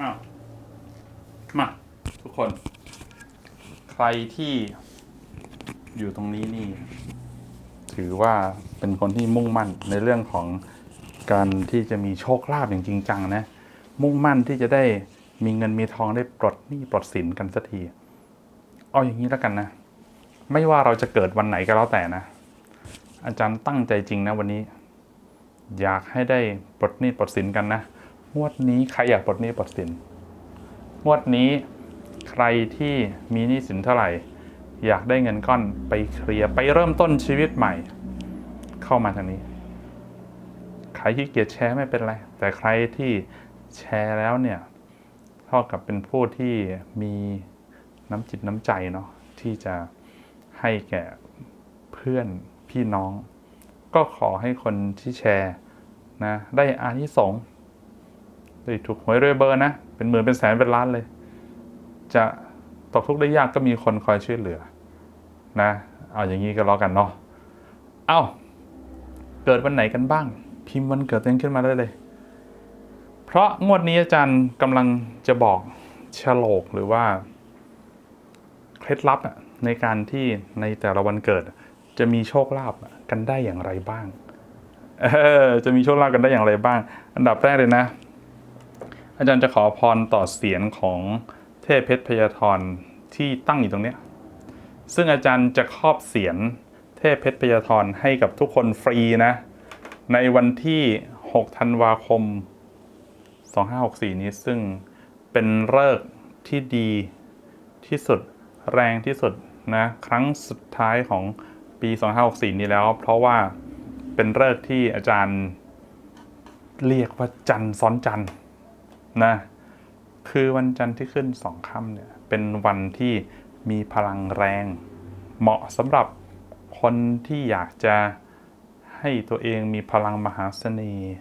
อ้าวมาทุกคน ใครที่อยู่ตรงนี้นี่ ถือว่าเป็นคนที่มุ่งมั่นในเรื่องของการที่จะมีโชคลาภอย่างจริงจังนะ มุ่งมั่นที่จะได้มีเงินมีทองได้ปลดหนี้ปลดสินกันสักทีเอาอย่างนี้แล้วกันนะ ไม่ว่าเราจะเกิดวันไหนก็แล้วแต่นะ อาจารย์ตั้งใจจริงนะวันนี้ อยากให้ได้ปลดหนี้ปลดสินกันนะ งวดนี้ใครอยากปลดหนี้ปลดสิน งวดนี้ใครที่มีหนี้สินเท่าไหร่ อยากได้เงินก้อนไปเคลียร์ไปเริ่มต้นชีวิตใหม่ เข้ามาทางนี้ ใครที่เกียจแชร์ไม่เป็นไร แต่ใครที่แชร์แล้วเนี่ยเท่ากับเป็นผู้ที่มีน้ำจิตน้ำใจเนาะที่จะให้แก่เพื่อนพี่น้อง ก็ขอให้คนที่แชร์นะได้อานิสงส์ ได้ถูกหวยรวยเบอร์นะ เป็นหมื่นเป็นแสนเป็นล้านเลย จะตกทุกข์ได้ยากก็มีคนคอยช่วยเหลือนะ เอาอย่างนี้ก็แล้วกันเนาะ เอ้า เกิดวันไหนกันบ้าง พิมพ์วันเกิดตัวเองขึ้นมาได้เลย เพราะงวดนี้อาจารย์กำลังจะบอกฉลกหรือว่า เคล็ดลับในการที่ในแต่ละวันเกิด จะมีโชคลาภกันได้อย่างไรบ้าง เออ จะมีโชคลาภกันได้อย่างไรบ้าง อันดับแรกเลยนะ อาจารย์จะขอพรต่อเสียงของเทพเพชรพยาธรที่ตั้งอยู่ตรงเนี้ยซึ่งอาจารย์จะครอบเสียงเทพเพชรพยาธรให้กับทุกคนฟรีนะ ในวันที่ 6 ธันวาคม 2564 นี้ซึ่งเป็นเลิกที่ดีที่สุดแรงที่สุดนะครั้งสุดท้ายของปี 2564 นี้แล้ว เพราะว่าเป็นเลิกที่อาจารย์เรียกว่าจันทร์ซ้อนจันทร์ นะคือวันจันทร์ที่ขึ้นสองค่ำเนี่ยเป็นวันที่มีพลังแรง เหมาะสำหรับคนที่อยากจะให้ตัวเองมีพลังมหาเสน่ห์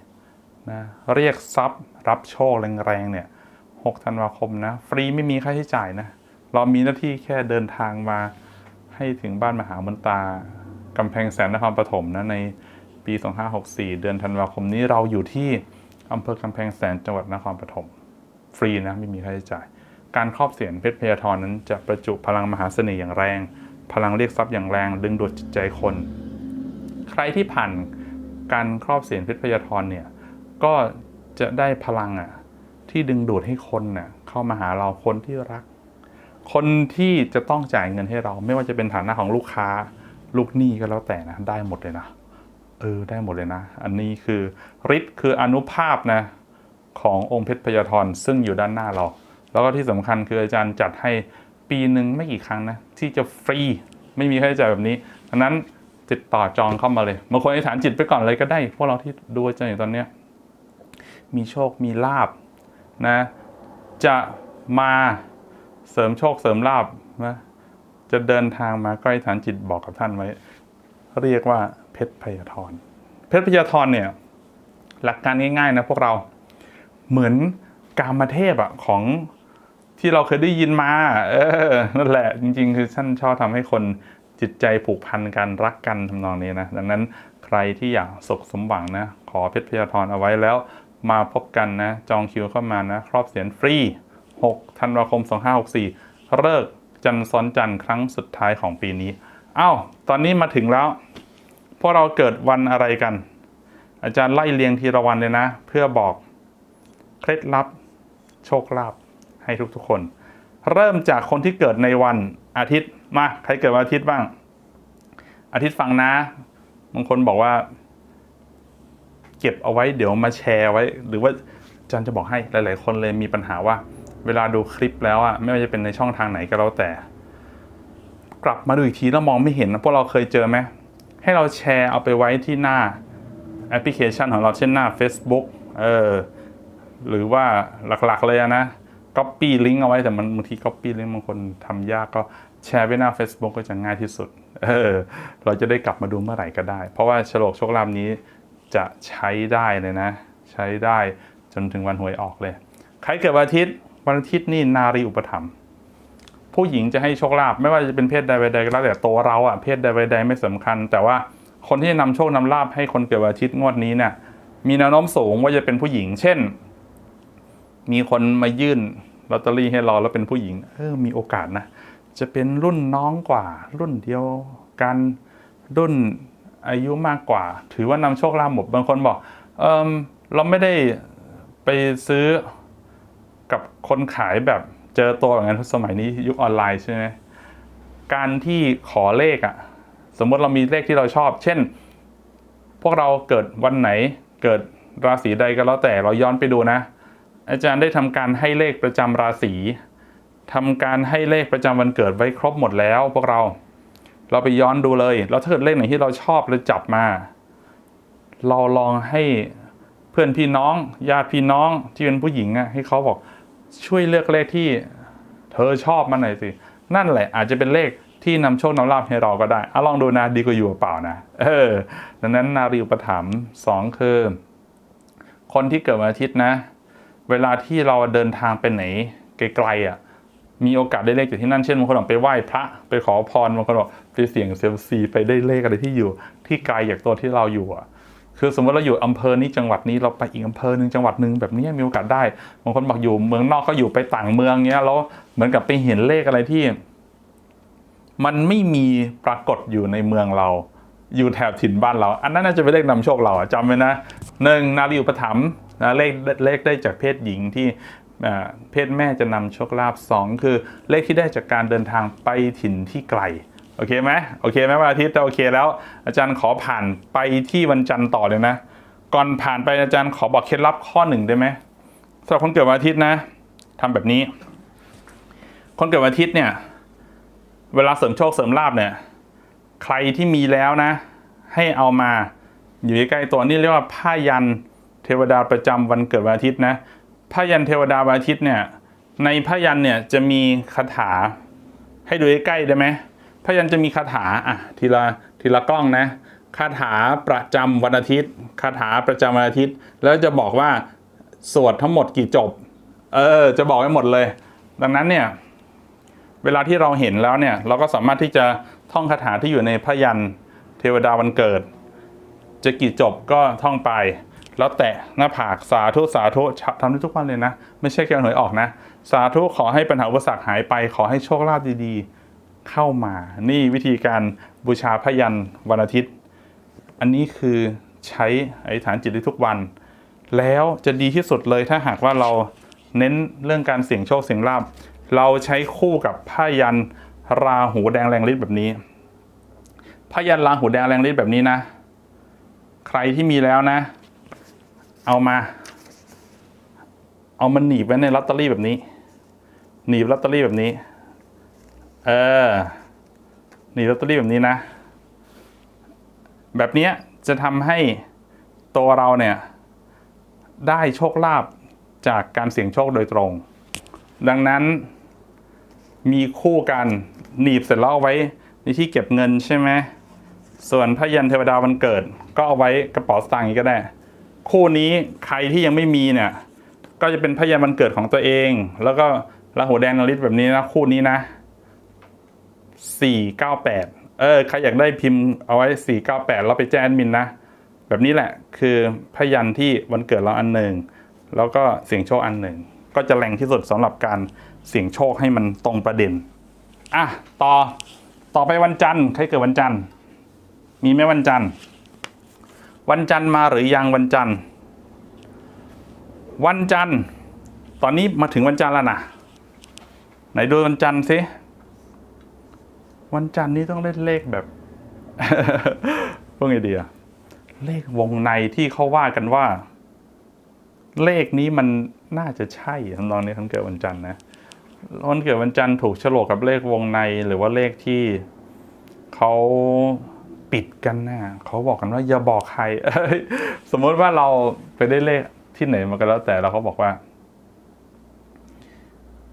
นะเรียกทรัพย์รับโชคแรงๆเนี่ย6ธันวาคมนะฟรีไม่มีค่าใช้จ่ายนะเรามีหน้าที่แค่เดินทางมาให้ถึงบ้านมหามนตากำแพงแสนนครปฐมนะในปี 2564 เดือนธันวาคมนี้เราอยู่ที่ อำเภอกำแพงแสนจังหวัดนครปฐมฟรีนะไม่มีค่าใช้จ่าย การครอบเสียนเพชรพยาธรนั้นจะประจุพลังมหาเสน่ห์อย่างแรง พลังเรียกทรัพย์อย่างแรง ดึงดูดจิตใจคน ใครที่ผ่านการครอบเสียนเพชรพยาธรเนี่ยก็จะได้พลังอะที่ดึงดูดให้คนน่ะเข้ามาหาเราคนที่รัก คนที่จะต้องจ่ายเงินให้เรา ไม่ว่าจะเป็นฐานะของลูกค้า ลูกหนี้ก็แล้วแต่นะได้หมดเลยนะ เออได้หมดเลยนะ อันนี้คือฤทธิ์คืออนุภาพนะขององค์เพชรพยาธรซึ่งอยู่ด้านหน้าเรา แล้วก็ที่สำคัญคืออาจารย์จัดให้ปีหนึ่งไม่กี่ครั้งนะ ที่จะฟรีไม่มีค่าใช้จ่ายแบบนี้ดังนั้นติดต่อจองเข้ามาเลยบางคนอธิษฐานจิตไปก่อนเลยก็ได้ พวกเราที่ดูอาจารย์อยู่ตอนเนี้ยมีโชคมีลาบนะจะมาเสริมโชคเสริมลาบนะจะเดินทางมาใกล้ฐานจิตบอกกับท่านไว้ เรียกว่า เพชรพยาธรเพชรพยาธรเนี่ยหลักการง่ายๆนะพวกเราเหมือนกามเทพอะของที่เราเคยได้ยินมา เออนั่นแหละจริงๆ คือท่านชอบทำให้คนจิตใจผูกพันกันรักกันทำนองนี้นะ ดังนั้นใครที่อยากสุขสมหวังนะ ขอเพชรพยาธรเอาไว้แล้วมาพบกันนะ จองคิวเข้ามานะ ครอบเสียนฟรี 6 ธันวาคม 2564 เลิกจันทร์ซ้อนจันทร์ครั้งสุดท้ายของปีนี้อ้าวตอนนี้มาถึงแล้ว พวกเราเกิดวันอะไรกัน อาจารย์ไล่เรียงทีละวันเลยนะ เพื่อบอกเคล็ดลับ โชคลาภให้ทุกๆคน เริ่มจากคนที่เกิดในวันอาทิตย์มาใครเกิดวันอาทิตย์บ้าง อาทิตย์ฟังนะบางคนบอกว่า เก็บเอาไว้เดี๋ยวมาแชร์ไว้ หรือว่าอาจารย์จะบอกให้หลาย ๆ คนเลยมีปัญหาว่า เวลาดูคลิปแล้วอะไม่ว่าจะเป็นในช่องทางไหนก็แล้วแต่ กลับมาดูอีกทีแล้วมองไม่เห็นนะพวกเราเคยเจอไหม ให้เราแชร์เอาไปไว้ที่หน้าแอปพลิเคชันของเราเช่นหน้า Facebook เออหรือว่าหลักๆเลยอะนะ Copy ลิงก์เอาไว้แต่มันบางที Copy ลิงก์บางคนทำยากก็แชร์ไว้หน้า Facebook ก็จะง่ายที่สุดเออเราจะได้กลับมาดูเมื่อไหร่ก็ได้ เพราะว่าฉลกโชคลาภนี้จะใช้ได้เลยนะ ใช้ได้จนถึงวันหวยออกเลย ใครเกิดวันอาทิตย์วันอาทิตย์นี่นารีอุปถัมภ์ ผู้หญิงจะให้โชคลาภไม่ว่าจะเป็นเพศใดใดก็แล้วแต่ตัวเราอะเพศใดใดไม่สำคัญ แต่ว่าคนที่จะนำโชคนำลาภให้คนเกิดวันอาทิตย์งวดนี้เนี่ยมีแนวโน้มสูงว่าจะเป็นผู้หญิง เช่น มีคนมายื่นลอตเตอรี่ให้เราแล้วเป็นผู้หญิงเออมีโอกาสนะจะเป็นรุ่นน้องกว่า รุ่นเดียวกันรุ่นอายุมากกว่า ถือว่านำโชคลาภหมดบางคนบอกเออเราไม่ได้ไปซื้อกับคนขายแบบ เจอตัวอย่างนั้นสมัยนี้ยุคออนไลน์ใช่ไหมการที่ขอเลขอะ่ะสมมติเรามีเลขที่เราชอบ เช่น พวกเราเกิดวันไหน เกิดราศีใดก็แล้วแต่เราย้อนไปดูนะ อาจารย์ได้ทำการให้เลขประจำราศีทำการให้เลขประจำวันเกิดไว้ครบหมดแล้ว พวกเรา เราไปย้อนดูเลย แล้วถ้าเกิดเลขไหนที่เราชอบเราจับมา เราลองให้เพื่อนพี่น้องญาติพี่น้องที่เป็นผู้หญิงอะให้เขาบอก ช่วยเลือกเลขที่เธอชอบมาหน่อยสิ นั่นแหละอาจจะเป็นเลขที่นำโชคนำลาภให้เราก็ได้อะลองดูนะดีกว่าอยู่เปล่านะ เออ ดังนั้นนารีอุปถัมภ์สองคือ คนที่เกิดวันอาทิตย์นะ เวลาที่เราเดินทางไปไหนไกลๆอะ มีโอกาสได้เลขจากที่นั่น เช่นบางคนบอกไปไหว้พระ ไปขอพรบางคนบอกไปเสี่ยงเซยมซีไปได้เลขอะไรที่อยู่ ที่ไกลจากตัวที่เราอยู่อะ คือสมมติเราอยู่อำเภอนี้จังหวัดนี้เราไปอีกอำเภอหนึ่งจังหวัดหนึ่งแบบนี้มีโอกาสได้บางคนบอกอยู่เมืองนอกก็อยู่ไปต่างเมืองเงี้ยแล้วเหมือนกับไปเห็นเลขอะไรที่ มันไม่มีปรากฏอยู่ในเมืองเรา อยู่แถบถิ่นบ้านเรา อันนั้นน่าจะเป็นเลขนำโชคเราจำไว้นะหนึ่งนารีอุปถัมภ์นะเลขเลขได้จากเพศหญิงที่เพศแม่จะนำโชคลาภสองคือเลขที่ได้จากการเดินทางไปถิ่นที่ไกล โอเคไหมโอเคไหมวันอาทิตย์ถ้าโอเคแล้ว อาจารย์ขอผ่านไปที่วันจันทร์ต่อเลยนะ ก่อนผ่านไปอาจารย์ขอบอกเคล็ดลับข้อหนึ่งได้ไหมสำหรับคนเกิดวันอาทิตย์นะทำแบบนี้ คนเกิดวันอาทิตย์เนี่ย เวลาเสริมโชคเสริมลาบเนี่ย ใครที่มีแล้วนะ ให้เอามาอยู่ใกล้ๆตัวนี่เรียกว่าผ้ายันเทวดาประจำวันเกิดวันอาทิตย์นะผ้ายันเทวดาวันอาทิตย์เนี่ย ในผ้ายันเนี่ยจะมีคาถาให้ดูใกล้ๆได้ไหม ผ้ายันจะมีคาถาอะทีละทีละกล้องนะคาถาประจำวันอาทิตย์คาถาประจำวันอาทิตย์ แล้วจะบอกว่าสวดทั้งหมดกี่จบ เออ จะบอกไว้หมดเลย ดังนั้นเนี่ย เวลาที่เราเห็นแล้วเนี่ย เราก็สามารถที่จะท่องคาถาที่อยู่ในพยันเทวดาวันเกิด จะกี่จบก็ท่องไป แล้วแตะหน้าผากสาธุสาธุทำได้ทุกวันเลยนะ ไม่ใช่แค่หน่วยออกนะ สาธุขอให้ปัญหาอุปสรรคหายไป ขอให้โชคลาภดีๆ เข้ามา นี่วิธีการบูชาพยันวันอาทิตย์ อันนี้คือใช้อธิษฐานจิตได้ทุกวัน แล้วจะดีที่สุดเลยถ้าหากว่าเราเน้นเรื่องการเสี่ยงโชคเสี่ยงลาภเราใช้คู่กับผ้ายันราหูแดงแรงฤทธิ์แบบนี้ผ้ายันราหูแดงแรงฤทธิ์แบบนี้นะ ใครที่มีแล้วนะ เอามา เอามันหนีบไว้ในลอตเตอรี่แบบนี้ หนีบลอตเตอรี่แบบนี้ เออหนีบลอตเตอรี่แบบนี้นะ แบบนี้จะทำให้ตัวเราเนี่ย ได้โชคลาภจากการเสี่ยงโชคโดยตรง ดังนั้นมีคู่กันหนีบเสร็จแล้วเอาไว้ในที่เก็บเงินใช่ไหมส่วนพยันเทวดาวันเกิด ก็เอาไว้กระเป๋าสตางค์นี้ก็ได้ คู่นี้ใครที่ยังไม่มีเนี่ย ก็จะเป็นพยันวันเกิดของตัวเอง แล้วก็ราหูแดงนริศแบบนี้นะคู่นี้นะ สี่เก้าแปดเออใครอยากได้พิมพ์เอาไว้สี่เก้าแปดเราไปแจ้งแอดมินนะ แบบนี้แหละคือพยันที่วันเกิดเราอันหนึ่ง แล้วก็เสียงโชคอันหนึ่ง ก็จะแรงที่สุดสำหรับการเสี่ยงโชคให้มันตรงประเด็น อะ ต่อ ต่อไปวันจันทร์ ใครเกิดวันจันทร์ มีไหมวันจันทร์ วันจันทร์มาหรือยังวันจันทร์ วันจันทร์ ตอนนี้มาถึงวันจันทร์แล้วนะ ไหนดูวันจันทร์สิ วันจันทร์นี้ต้องเล่นเลขแบบพวกไงดีอะเลขวงในที่เขาว่ากันว่า เลขนี้มันน่าจะใช่ทำนองนี้คนเกิดวันจันทร์นะวันเกิดวันจันทร์ถูกฉลกกับเลขวงในหรือว่าเลขที่เขาปิดกันนะเขาบอกกันว่าอย่าบอกใครสมมติว่าเราไปได้เลขที่ไหนมาก็แล้วแต่เราเขาบอกว่า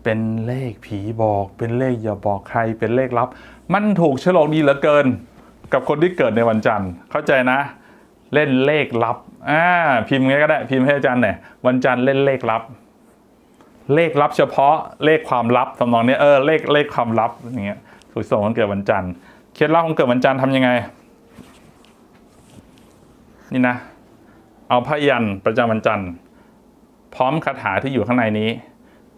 เป็นเลขผีบอก เป็นเลขอย่าบอกใคร เป็นเลขลับ มันถูกฉลกดีเหลือเกิน กับคนที่เกิดในวันจันทร์ เข้าใจนะ เล่นเลขลับอ่าพิมพ์ไงก็ได้พิมพ์ให้อาจารย์หน่อยวันจันทร์เล่นเลขลับ เลขลับเฉพาะเลขความลับทำนองนี้เออเลขเลขความลับอย่างเงี้ยถูกส่งวันเกิดวันจันทร์เคล็ดลับของเกิดวันจันทร์ทำยังไง นี่นะ เอาพยันประจำวันจันทร์ พร้อมคาถาที่อยู่ข้างในนี้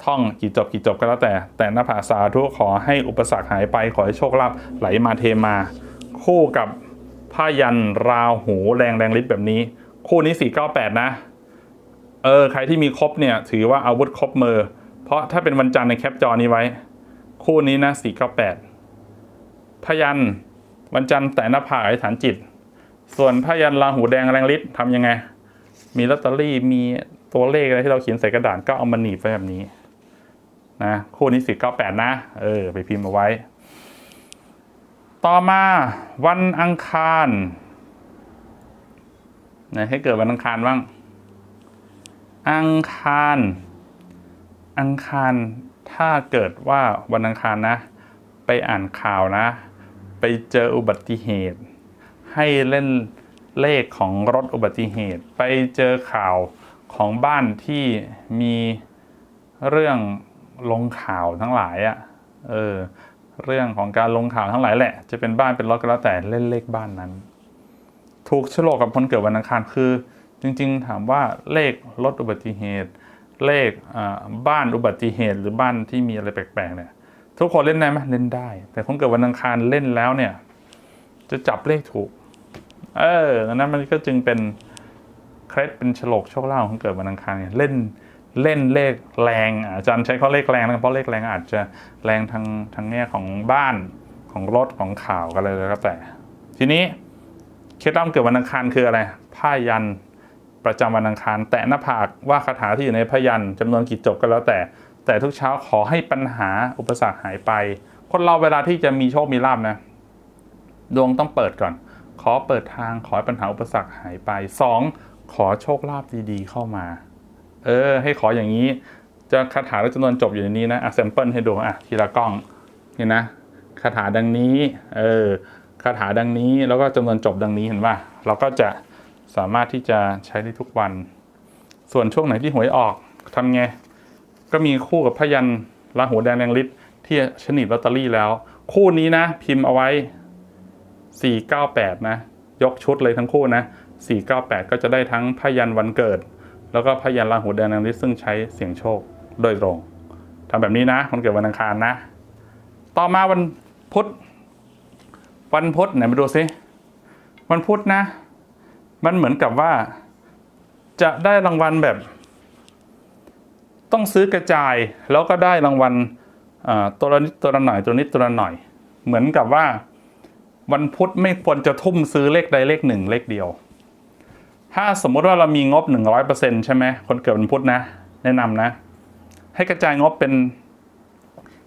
ท่องกี่จบกี่จบก็แล้วแต่ แต่หน้าผาสาธุขอให้อุปสรรคหายไปขอให้โชคลาภไหลมาเทมา คู่กับผ้ายันราหูแรงแรงฤทธิ์แบบนี้ คู่นี้ 498 นะ เออ ใครที่มีครบเนี่ย ถือว่าอาวุธครบมือ เพราะถ้าเป็นวันจันทร์ในแคปจอนี้ไว้ คู่นี้นะ 498พยันวันจันทร์แต่หน้าผากอธิษฐานจิต ส่วนพยันราหูแดงแรงฤทธิ์ทำยังไง มีลอตเตอรี่มีตัวเลขอะไรที่เราเขียนใส่กระดาษก็เอามาหนีบไว้แบบนี้ นะคู่นี้สี่เก้าแปดนะ เออ ไปพิมพ์เอาไว้ ต่อมาวันอังคารไหนให้เกิดวันอังคารบ้าง อังคาร อังคารถ้าเกิดว่าวันอังคารนะ ไปอ่านข่าวนะ ไปเจออุบัติเหตุ ให้เล่นเลขของรถอุบัติเหตุ ไปเจอข่าวของบ้านที่มีเรื่อง ลงข่าวทั้งหลายอะ่ะเออเรื่องของการลงข่าวทั้งหลายแหละ จะเป็นบ้านเป็นรถก็แล้วแต่เล่นเลขบ้านนั้น ถูกโฉลกกับคนเกิดวันอังคารคือ จริง ๆ ถามว่าเลขรถอุบัติเหตุ เลขบ้านอุบัติเหตุ หรือบ้านที่มีอะไรแปลกๆเนี่ย ทุกคนเล่นได้ไหมเล่นได้ แต่คนเกิดวันอังคารเล่นแล้วเนี่ย จะจับเลขถูก เออนั้นมันก็จึงเป็นเคล็ดเป็นฉลกโชคลาภของคนเกิดวันอังคารเนี่ยเล่น เล่นเลขแรงอะอาจารย์ใช้ข้อเลขแรงนะเพราะเลขแรงอาจจะแรงทางทางแง่ของบ้านของรถของข่าวกันเลยแล้วแต่ ทีนี้เคล็ดลับเกิดวันอังคารคืออะไรผ้ายันประจำวันอังคาร แตะหน้าผากว่าคาถาที่อยู่ในพยันจำนวนกี่จบก็แล้วแต่ แต่ทุกเช้าขอให้ปัญหาอุปสรรคหายไป คนเราเวลาที่จะมีโชคมีลาภนะ ดวงต้องเปิดก่อน ขอเปิดทางขอให้ปัญหาอุปสรรคหายไปสองขอโชคลาภดีๆเข้ามา เออ ให้ขออย่างนี้ จะคาถาและจำนวนจบอยู่ในนี้นะอะแซมเปิลให้ดูอะทีละกล้องเห็นนะคาถาดังนี้เออคาถาดังนี้แล้วก็จำนวนจบดังนี้เห็นป่ะเราก็จะสามารถที่จะใช้ได้ทุกวัน ส่วนช่วงไหนที่หวยออกทำไง ก็มีคู่กับพยันราหูแดงแรงฤทธิ์ที่ชนิดลอตเตอรี่แล้ว คู่นี้นะ พิมพ์เอาไว้ 498 นะ ยกชุดเลยทั้งคู่นะ 498 ก็จะได้ทั้งพยันวันเกิด แล้วก็พยันราหูแดงแรงฤทธิ์ซึ่งใช้เสียงโชคโดยตรงทำแบบนี้นะคนเกิดวันอังคารนะ ต่อมาวันพุธวันพุธไหนมาดูซิวันพุธนะ มันเหมือนกับว่า จะได้รางวัลแบบ ต้องซื้อกระจายแล้วก็ได้รางวัลตัวนิดตัวหน่อยตัวนิดตัวหน่อย เหมือนกับว่า วันพุธไม่ควรจะทุ่มซื้อเลขใดเลขหนึ่งเลขเดียว ถ้าสมมุติว่าเรามีงบ 100%ใช่ไหมคนเกิดวันพุธนะ แนะนำนะ ให้กระจายงบเป็น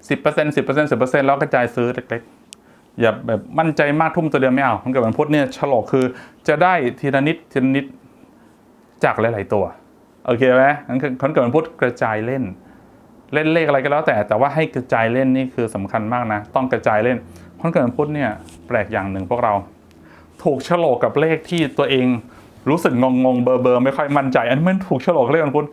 10% 10% 10%แล้วกระจายซื้อเล็กๆ อย่าแบบมั่นใจมากทุ่มตัวเดียวไม่เอาคนเกิดวันพุธเนี่ยฉลกคือจะได้ทีละนิดทีละนิดจากหลายๆตัวโอเคไหมงั้นคือคนเกิดวันพุธกระจายเล่น เล่นเลขอะไรก็แล้วแต่ แต่ว่าให้กระจายเล่นนี่คือสำคัญมากนะ ต้องกระจายเล่นคนเกิดวันพุธเนี่ยแปลกอย่างหนึ่งพวกเรา ถูกฉลกกับเลขที่ตัวเอง รู้สึกงงงเบอร์เบอร์ไม่ค่อยมั่นใจ อันนี้มันถูกฉลกกับเลขวันพุธ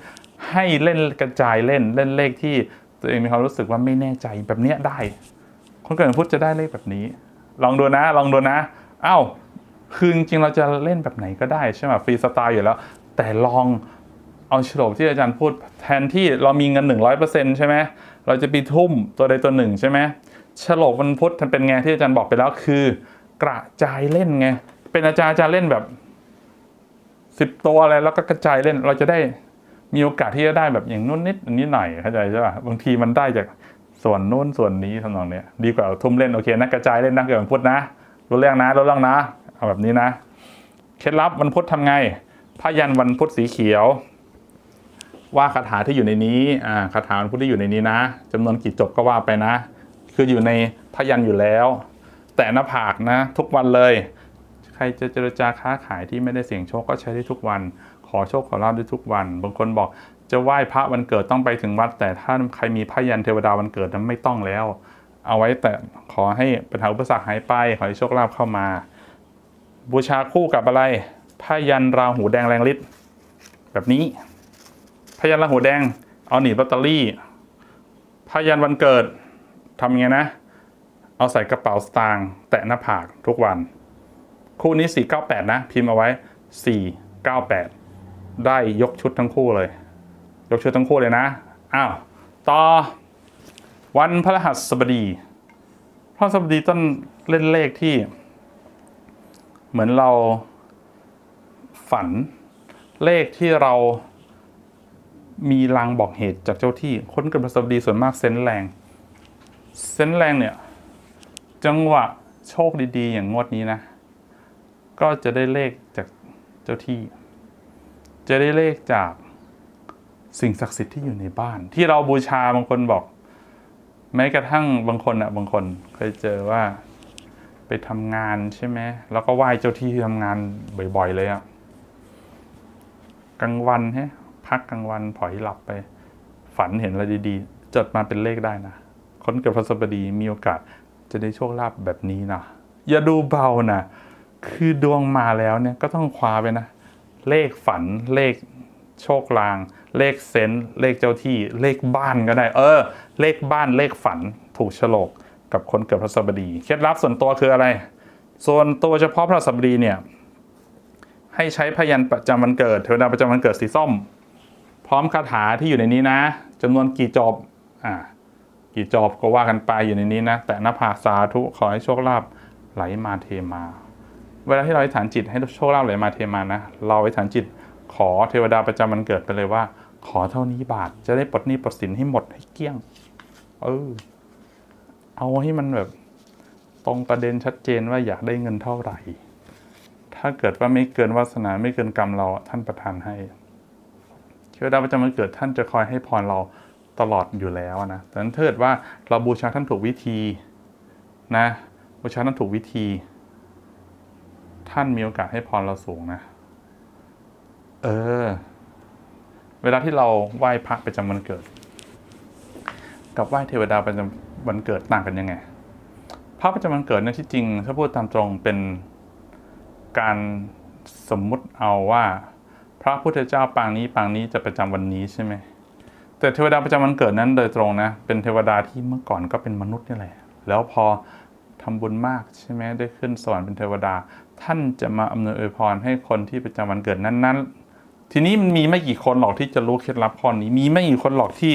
ให้เล่นกระจายเล่นเล่นเลขที่ตัวเองมีความรู้สึกว่าไม่แน่ใจแบบเนี้ยได้ คนเกิดวันพุธจะได้เลขแบบนี้ ลองดูนะ ลองดูนะอ้าวคือจริงเราจะเล่นแบบไหนก็ได้ใช่ไหมฟรีสไตล์อยู่แล้ว แต่ลองเอาฉลกที่อาจารย์พูดแทนที่เรามีเงิน 100%ใช่ไหมเราจะไปทุ่มตัวใดตัวหนึ่งใช่ไหมฉลกวันพุธมันเป็นไงที่อาจารย์บอกไปแล้วคือ กระจายเล่นไงเป็นอาจารย์อาจารย์เล่นแบบ สิบตัวอะไรแล้วก็กระจายเล่นเราจะได้มีโอกาสที่จะได้แบบอย่างนู้นนิดอันนี้หน่อยเข้าใจใช่ป่ะบางทีมันได้จากส่วนนู้นส่วนนี้ทำนองเนี้ยดีกว่าทุ่มเล่นโอเคนะกระจายเล่นนะเกิดวันพุธนะรู้เรื่องนะรู้เรื่องนะเอาแบบนี้นะเคล็ดลับวันพุธทำไงพยันวันพุธสีเขียว ว่าคาถาที่อยู่ในนี้อ่าคาถาวันพุธที่อยู่ในนี้นะจำนวนกี่จบก็ว่าไปนะ คืออยู่ในพยันอยู่แล้ว แต่หน้าผากนะ ทุกวันเลย ใครจะเจรจาค้าขายที่ไม่ได้เสี่ยงโชคก็ใช้ได้ทุกวัน ขอโชคขอลาบได้ทุกวัน บางคนบอกจะไหว้พระวันเกิดต้องไปถึงวัด แต่ถ้าใครมีพยันเทวดาวันเกิดนั้นไม่ต้องแล้ว เอาไว้แต่ขอให้ปัญหาอุปสรรคหายไป ขอให้โชคลาภเข้ามา บูชาคู่กับอะไรพยันราหูแดงแรงฤทธิ์แบบนี้พยันราหูแดงเอาหนีบลอตเตอรี่พยันวันเกิดทำไงนะ เอาใส่กระเป๋าสตางค์แตะหน้าผากทุกวัน คู่นี้ 498 นะ พิมพ์เอาไว้ 498 ได้ยกชุดทั้งคู่เลย ยกชื่อทั้งคู่เลยนะอ้าวต่อวันพฤหัสบดีพฤหัสบดีต้นเล่นเลขที่ เหมือนเราฝันเลขที่เรามีลางบอกเหตุจากเจ้าที่คนเกิดพฤหัสบดีส่วนมากเซนแรงเซนแรงเนี่ย จังหวะโชคดีๆ อย่างงวดนี้นะ ก็จะได้เลขจากเจ้าที่ จะได้เลขจากสิ่งศักดิ์สิทธิ์ที่อยู่ในบ้าน ที่เราบูชาบางคนบอก แม้กระทั่งบางคนอะบางคนเคยเจอว่าไปทำงานใช่ไหมแล้วก็ไหว้เจ้าที่ที่ทำงานบ่อย ๆ เลยอะกลางวันฮะพักกลางวันผอยหลับไป ฝันเห็นอะไรดีๆ จดมาเป็นเลขได้นะ คนเกิดพฤหัสบดีมีโอกาสจะได้โชคลาภแบบนี้นะอย่าดูเบานะ คือดวงมาแล้วเนี่ยก็ต้องคว้าไปนะ เลขฝันเลขโชคลาง เลขเซนเลขเจ้าที่ เลขบ้านก็ได้ เออ เลขบ้านเลขฝันถูกฉลกกับคนเกิดพฤหัสบดี เคล็ดลับส่วนตัวคืออะไร ส่วนตัวเฉพาะพฤหัสบดีเนี่ย ให้ใช้พยัญชนะประจำวันเกิดเทวดาประจำวันเกิดสีส้ม พร้อมคาถาที่อยู่ในนี้นะจำนวนกี่จบอ่ากี่จอบก็ว่ากันไปอยู่ในนี้นะ แต่น้าสาธุขอให้โชคลาภไหลมาเทมา เวลาที่เราอธิษฐานจิตให้โชคลาภไหลมาเทมานะ เราอธิษฐานจิตขอเทวดาประจำวันเกิดไปเลยว่า ขอเท่านี้บาทจะได้ปลดหนี้ปลดสินให้หมดให้เกลี้ยง เออ เอาให้มันแบบ ตรงประเด็นชัดเจนว่าอยากได้เงินเท่าไหร่ ถ้าเกิดว่าไม่เกินวาสนาไม่เกินกรรมเราท่านประทานให้ เทวดาประจำวันเกิดท่านจะคอยให้พรเราตลอดอยู่แล้วนะแต่นั้นถ้าเกิดว่าเราบูชาท่านถูกวิธีนะ บูชาท่านถูกวิธี ท่านมีโอกาสให้พรเราสูงนะ เออ เวลาที่เราไหว้พระประจำวันเกิด กับไหว้เทวดาประจำวันเกิดต่างกันยังไง พระประจำวันเกิดเนี่ยที่จริง ถ้าพูดตามตรงเป็นการสมมุติเอาว่า พระพุทธเจ้าปางนี้ปางนี้จะประจำวันนี้ใช่ไหมแต่เทวดาประจำวันเกิดนั้นโดยตรงนะ เป็นเทวดาที่เมื่อก่อนก็เป็นมนุษย์นี่แหละ แล้วพอทำบุญมากใช่ไหมได้ขึ้นสวรรค์เป็นเทวดา ท่านจะมาอำนวยอวยพรให้คนที่ประจำวันเกิดนั้น ๆ ทีนี้มันมีไม่กี่คนหรอกที่จะรู้เคล็ดลับข้อนี้ มีไม่กี่คนหรอกที่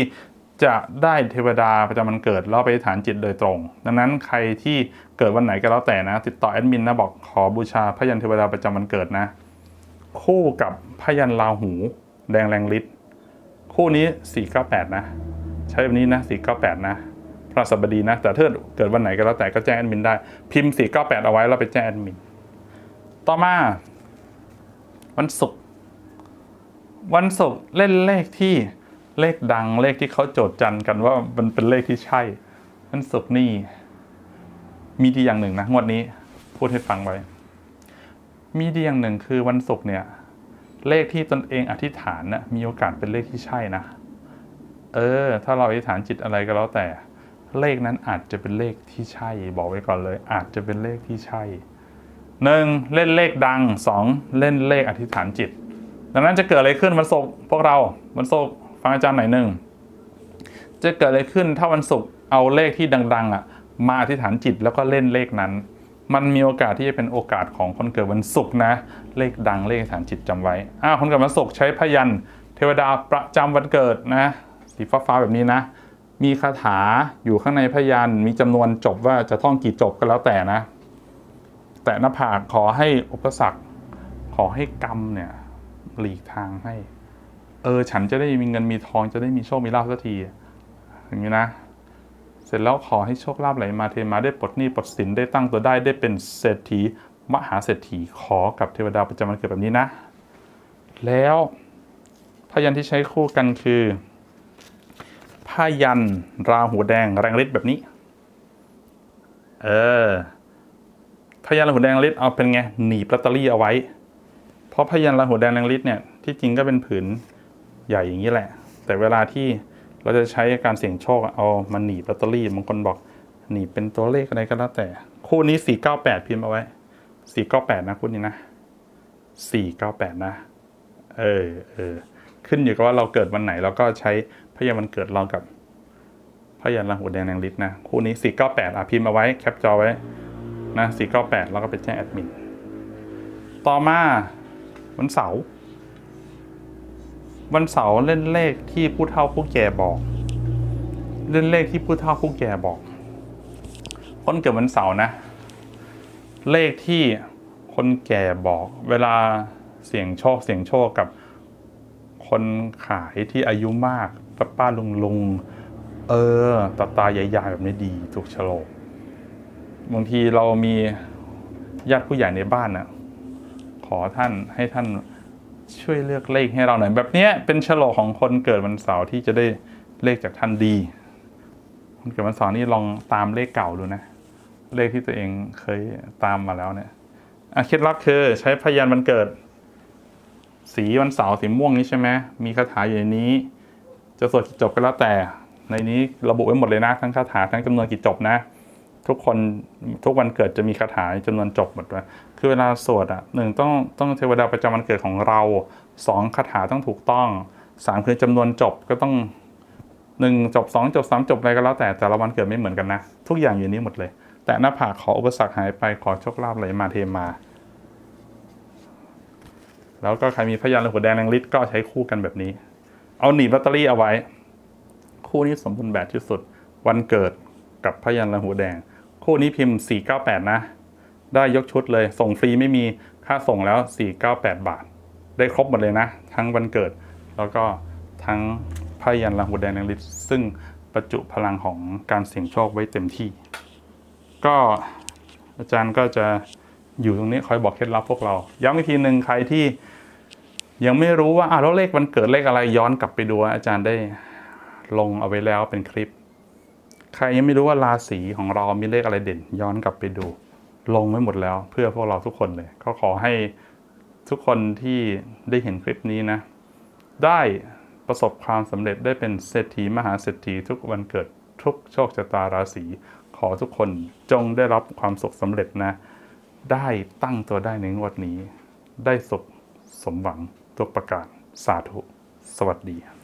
จะได้เทวดาประจำวันเกิดแล้วไปฐานจิตโดยตรง ดังนั้นใครที่เกิดวันไหนก็แล้วแต่นะ ติดต่อแอดมินนะบอกขอบูชาพยันเทวดาประจำวันเกิดนะ คู่กับพยันราหู แดงแรงฤทธิ์คู่นี้ 498 นะ ใช้แบบนี้นะ 498 นะพระสัปดีนะ แต่ถ้าเกิดวันไหนก็แล้วแต่ก็แจ้งแอดมินได้ พิมพ์ 498 เอาไว้แล้วไปแจ้งแอดมิน ต่อมา วันศุกร์วันศุกร์เล่นเลขที่เลขดังเลขที่เขาโจทย์จันกันว่ามันเป็นเลขที่ใช่ วันศุกร์นี่ มีดีอย่างหนึ่งนะงวดนี้ พูดให้ฟังไว้ มีดีอย่างหนึ่งคือวันศุกร์เนี่ย เลขที่ตนเองอธิษฐานนะ่ะมีโอกาสเป็นเลขที่ใช่นะเออ ถ้าเราอธิษฐานจิตอะไรก็แล้วแต่ เลขนั้นอาจจะเป็นเลขที่ใช่ บอกไว้ก่อนเลย อาจจะเป็นเลขที่ใช่ หนึ่งเล่นเลขดังสองเล่นเลขอธิษฐานจิต ดังนั้นจะเกิดอะไรขึ้นวันศุกร์พวกเราวันศุกร์ฟังอาจารย์หน่อยหนึ่งจะเกิดอะไรขึ้นถ้าวันศุกร์เอาเลขที่ดัง ๆ อะ มาอธิษฐานจิตแล้วก็เล่นเลขนั้น มันมีโอกาสที่จะเป็นโอกาสของคนเกิดวันศุกร์นะ เลขดังเลขอธิษฐานจิตจำไว้อ่าคนเกิดวันศุกร์ใช้พยันเทวดาประจำวันเกิดนะ สีฟ้าๆแบบนี้นะมีคาถาอยู่ข้างในพยันมีจำนวนจบว่าจะท่องกี่จบก็แล้วแต่นะ แต่หน้าผากขอให้อุปสรรค ขอให้กรรมเนี่ยหลีกทางให้ เออ ฉันจะได้มีเงินมีทองจะได้มีโชคมีลาภสักที อย่างนี้นะ เสร็จแล้วขอให้โชคลาภไหลมาเทมาได้ปลดหนี้ปลดสินได้ตั้งตัวได้ได้เป็นเศรษฐีมหาเศรษฐีขอกับเทวดาประจำวันเกิดแบบนี้นะ แล้วพยันที่ใช้คู่กันคือพยันราหูแดงแรงฤทธิ์แบบนี้ เออ พยันราหูแดงแรงฤทธิ์เอาเป็นไงหนีบลอตเตอรี่เอาไว้ เพราะพยันราหูแดงแรงฤทธิ์เนี่ยที่จริงก็เป็นผืนใหญ่อย่างนี้แหละ แต่เวลาที่เราจะใช้การเสี่ยงโชคเอามาหนีบลอตเตอรี่บางคนบอกหนีบเป็นตัวเลขอะไรก็แล้วแต่ คู่นี้ 498 พิมพ์เอาไว้ 498 นะคู่นี้นะ 498 นะ เออเออขึ้นอยู่กับว่าเราเกิดวันไหนเราก็ใช้พยันวันเกิดเรากับพยันราหูแดงแดงฤทธิ์นะ คู่นี้ 498 อะพิมพ์เอาไว้แคปจอไว้ นะ498 แล้วก็ไปแจ้งแอดมิน ต่อมาวันเสาร์วันเสาร์เล่นเลขที่ผู้เฒ่าผู้แก่บอก เล่นเลขที่ผู้เฒ่าผู้แก่บอก คนเกิดวันเสาร์นะ เลขที่คนแก่บอก เวลาเสี่ยงโชคเสี่ยงโชคกับคนขายที่อายุมากป้าป้าลุงลุงเออตาตาใหญ่ๆแบบนี้ดีถูกโฉลก บางทีเรามีญาติผู้ใหญ่ในบ้านน่ะขอท่านให้ท่านช่วยเลือกเลขให้เราหน่อย แบบเนี้ยเป็นฉลกของคนเกิดวันเสาร์ที่จะได้เลขจากท่านดี คนเกิดวันเสาร์นี่ลองตามเลขเก่าดูนะ เลขที่ตัวเองเคยตามมาแล้วเนี่ยอะเคล็ดลับคือใช้พยานวันเกิด สีวันเสาร์สีม่วงนี้ใช่ไหมมีคาถาอยู่ในนี้ จะสวดกี่จบก็แล้วแต่ ในนี้ระบุไว้หมดเลยนะทั้งคาถาทั้งจำนวนกี่จบนะ ทุกคนทุกวันเกิดจะมีคาถาจำนวนจบหมดเลยคือเวลาสวดอะหนึ่งต้องต้องเทวดาประจำวันเกิดของเราสองคาถาต้องถูกต้องสามคือจำนวนจบก็ต้องหนึ่งจบสองจบสามจบอะไรก็แล้วแต่แต่ละวันเกิดไม่เหมือนกันนะ ทุกอย่างอยู่นี้หมดเลย แต่หน้าผากขออุปสรรคหายไปขอโชคลาภไหลมาเทมา แล้วก็ใครมีพยานหรือหัวแดงแรงฤทธิ์ก็ใช้คู่กันแบบนี้ เอาหนีบลอตเตอรี่เอาไว้ คู่นี้สมบูรณ์แบบที่สุด วันเกิดกับพยัญชนะหูแดง คู่นี้พิมพ์ 498 นะ ได้ยกชุดเลย ส่งฟรีไม่มีค่าส่งแล้ว 498 บาท ได้ครบหมดเลยนะ ทั้งวันเกิด แล้วก็ทั้งพยัญชนะหูแดงแรงฤทธิ์ซึ่งประจุพลังของการเสี่ยงโชคไว้เต็มที่ ก็อาจารย์ก็จะอยู่ตรงนี้คอยบอกเคล็ดลับพวกเรา ย้ำอีกทีหนึ่งใครที่ยังไม่รู้ว่าอะแล้วเลขวันเกิดเลขอะไรย้อนกลับไปดูอาจารย์ได้ลงเอาไว้แล้วเป็นคลิป ใครยังไม่รู้ว่าราศีของเรามีเลขอะไรเด่น ย้อนกลับไปดู ลงไว้หมดแล้วเพื่อพวกเราทุกคนเลยก็ขอให้ทุกคนที่ได้เห็นคลิปนี้นะ ได้ประสบความสำเร็จได้เป็นเศรษฐีมหาเศรษฐีทุกวันเกิดทุกโชคชะตาราศีขอทุกคนจงได้รับความสุขสำเร็จนะ ได้ตั้งตัวได้ในงวดนี้ ได้สุขสมหวังทุกประการสาธุ สวัสดี